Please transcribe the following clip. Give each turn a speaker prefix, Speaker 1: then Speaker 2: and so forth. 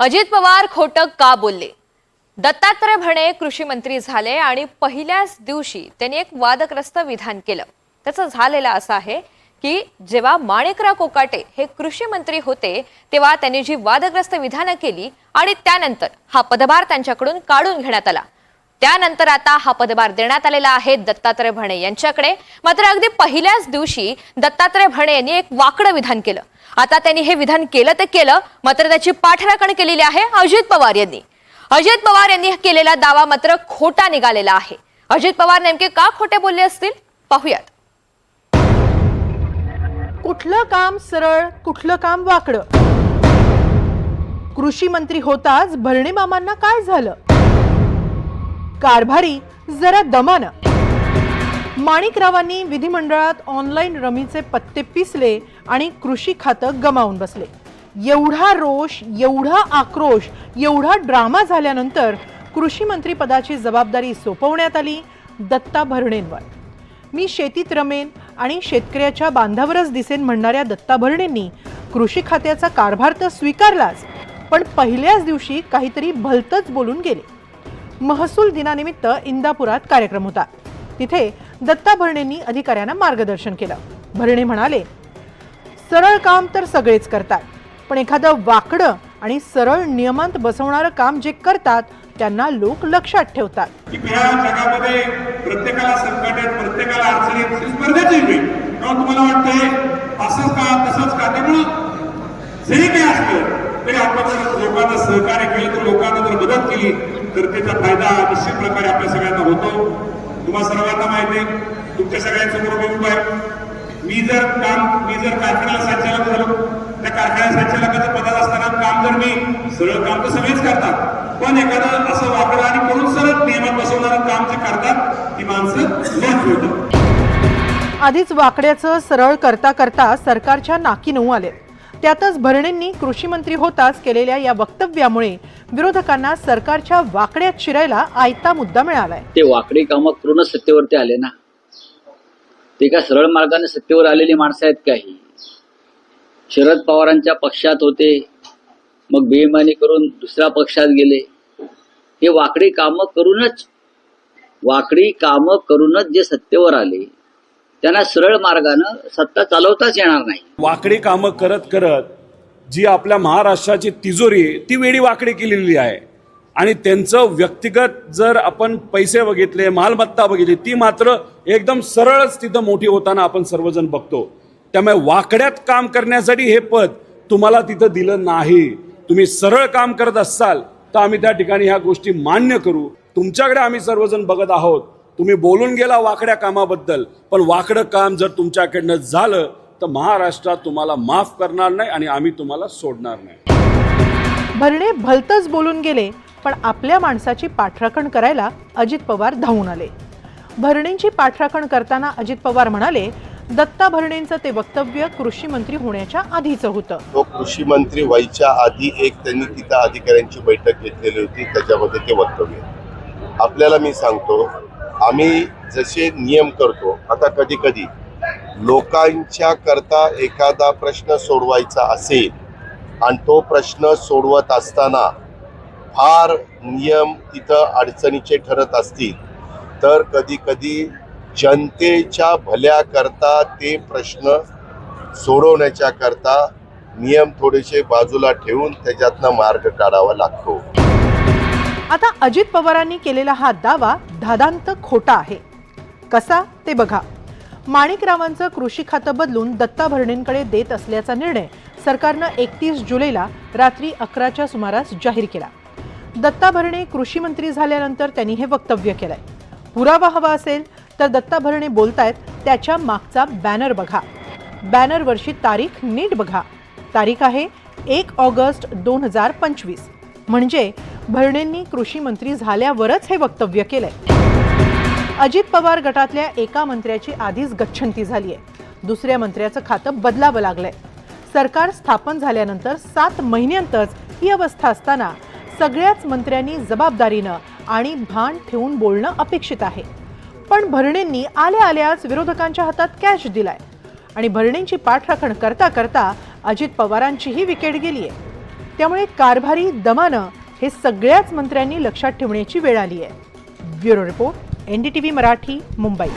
Speaker 1: अजित पवार खोटं का बोलले? दत्तात्रय भणे कृषी मंत्री झाले आणि पहिल्याच दिवशी त्यांनी एक वादग्रस्त विधान केलं. त्याचं झालेलं असं आहे की जेव्हा माणिकराव कोकाटे हे कृषी मंत्री होते तेव्हा त्यांनी जी वादग्रस्त विधानं केली आणि त्यानंतर हा पदभार त्यांच्याकडून काढून घेण्यात आला. त्यानंतर आता हा पदभार देण्यात आलेला आहे दत्तात्रय भणे यांच्याकडे. मात्र अगदी पहिल्याच दिवशी दत्तात्रय भणे यांनी एक वाकडं विधान केलं. आता त्यांनी हे विधान केलं ते केलं मात्र त्याची पाठराखण केलेली आहे अजित पवार यांनी. अजित पवार यांनी केलेला दावा मात्र खोटा निघालेला आहे. अजित पवार नेमके का खोटे बोलले असतील? पाहूयात.
Speaker 2: कुठलं काम सरळ कुठलं काम वाकडं? कृषी मंत्री होताच भरणे मामांना काय झालं? कारभारी जरा दमानं. माणिकरावांनी विधिमंडळात ऑनलाईन रमीचे पत्ते पिसले आणि कृषी खातं गमावून बसले. एवढा रोष एवढा आक्रोश एवढा ड्रामा झाल्यानंतर कृषी मंत्री पदाची जबाबदारी सोपवण्यात आली दत्ता भरणेंवर. मी शेतीत रमेन आणि शेतकऱ्याच्या बांधावरच दिसेन म्हणणाऱ्या दत्ता भरणेंनी कृषी खात्याचा कारभार तर स्वीकारलाच पण पहिल्याच दिवशी काहीतरी भलतच बोलून गेले. महसूल दिनानिमित्त इंदापुरात कार्यक्रम होता. तिथे दत्ता भरणेंनी अधिकाऱ्यांना मार्गदर्शन केलं. भरणे म्हणाले सरळ काम तर सगळेच करतात पण एखादं वाकडं आणि सरळ नियमांत बसवणारं काम जे करतात त्यांना लोक लक्षात ठेवतात.
Speaker 3: जगामध्ये प्रत्येकाला संकटात प्रत्येकाला अडचणीत स्पर्धेची ही तेव्हा तुम्हाला वाटतंय असंच का तसंच का? त्यामुळं जरी काही असलं तरी आपण लोकांना सहकार्य केलं तर लोकांना जर मदत केली तर त्याचा फायदा निश्चित प्रकारे आपल्या सगळ्यांना होतो. तुम्हा सर्वांना माहिती आहे तुमच्या सगळ्यांसमोर बघू आहे. मी जर काम मी जर कारखान्याला संचालक झालो त्या कारखान्या संचालकाच्या पदात असताना काम जर मी सरळ काम तर सगळेच करतात. पण एखादं असं वाकडं आणि करून सरळ नियमात बसवणारं काम जे करतात ती माणसं न
Speaker 2: आधीच वाकड्याचं सरळ करता करता सरकारच्या नाकी नऊ आले त्यातच भरणेंनी कृषी मंत्री होताच केलेल्या या वक्तव्यामुळे विरोधकांना सरकारच्या वाकड्यात शिरायला आयता मुद्दा मिळालाय.
Speaker 4: ते वाकडी कामं करूनच सत्तेवरती आले ना. ते काय सरळ मार्गाने सत्तेवर आलेली माणसं आहेत काही. शरद पवारांच्या पक्षात होते मग बेईमानी करून दुसऱ्या पक्षात गेले. हे वाकडी कामं करूनच वाकडी कामं करूनच जे सत्तेवर आले त्यांना सरळ मार्गानं सत्ता चालवताच येणार नाही.
Speaker 5: वाकडी कामं करत करत जी आपल्या महाराष्ट्राची तिजोरी आहे, ती वेडी वाकडी केलेली आहे. आणि त्यांचं व्यक्तिगत जर आपण पैसे बघितले मालमत्ता बघितली ती मात्र एकदम सरळच तिथं मोठी होताना आपण सर्वजण बघतो. त्यामुळे वाकड्यात काम करण्यासाठी हे पद तुम्हाला तिथं दिलं नाही. तुम्ही सरळ काम करत असाल तर आम्ही त्या ठिकाणी ह्या गोष्टी मान्य करू. तुमच्याकडे आम्ही सर्वजण बघत आहोत. तुम्ही बोलून गेला वाकड्या कामाबद्दल पण वाकडं काम जर तुमच्याकडनं झालं तर महाराष्ट्रात तुम्हाला माफ करणार नाही आणि आम्ही तुम्हाला सोडणार नाही.
Speaker 2: भरणे भलतच बोलून गेले पण आपल्या माणसाची पाठराखण करायला अजित पवार धावून आले. भरणेंची पाठराखण करताना अजित पवार म्हणाले दत्ता भरणेंचं ते वक्तव्य कृषी मंत्री होण्याच्या आधीचं होतं.
Speaker 6: तो कृषी मंत्री व्हायच्या आधी एक त्यांनी तिथं अधिकाऱ्यांची बैठक घेतलेली होती त्याच्यामध्ये ते वक्तव्य आपल्याला मी सांगतो आम्ही जसे नियम करतो आता कधी कधी लोकांच्या करता एखादा प्रश्न सोडवायचा असेल आणि तो प्रश्न सोडवत असताना फार नियम तिथं अडचणीचे ठरत असतील तर कधी कधी जनतेच्या भल्याकरता ते प्रश्न सोडवण्याच्या करता नियम थोडेसे बाजूला ठेवून त्याच्यातनं मार्ग काढावा लागतो.
Speaker 2: आता अजित पवारांनी केलेला हा दावा धादांत खोटा आहे. कसा ते बघा. माणिकरावांचं कृषी खातं बदलून दत्ता भरणेंकडे देत असल्याचा निर्णय सरकारनं एकतीस जुलैला रात्री अकराच्या सुमारास जाहीर केला. दत्ता भरणे कृषी मंत्री झाल्यानंतर त्यांनी हे वक्तव्य केलंय. पुरावा हवा असेल तर दत्ता भरणे बोलतायत त्याच्या मागचा बॅनर बघा. बॅनरवरची तारीख नीट बघा. तारीख आहे एक ऑगस्ट दोन हजार पंचवीस. म्हणजे भरणेंनी कृषी मंत्री झाल्यावरच हे वक्तव्य केलंय. अजित पवार गटातल्या एका मंत्र्याची आधीच गच्छंती झाली आहे दुसऱ्या मंत्र्याचं खातं बदलावं लागलंय. सरकार स्थापन झाल्यानंतर सात महिन्यांतच ही अवस्था असताना सगळ्याच मंत्र्यांनी जबाबदारीनं आणि भान ठेवून बोलणं अपेक्षित आहे. पण भरणेंनी आल्या आल्याच विरोधकांच्या हातात कॅश दिलाय. आणि भरणेंची पाठराखण करता करता अजित पवारांचीही विकेट गेली आहे त्यामुळे कारभारी दमानं हे सगळ्याच मंत्र्यांनी लक्षात ठेवण्याची वेळ आली आहे bureau report NDTV Marathi Mumbai.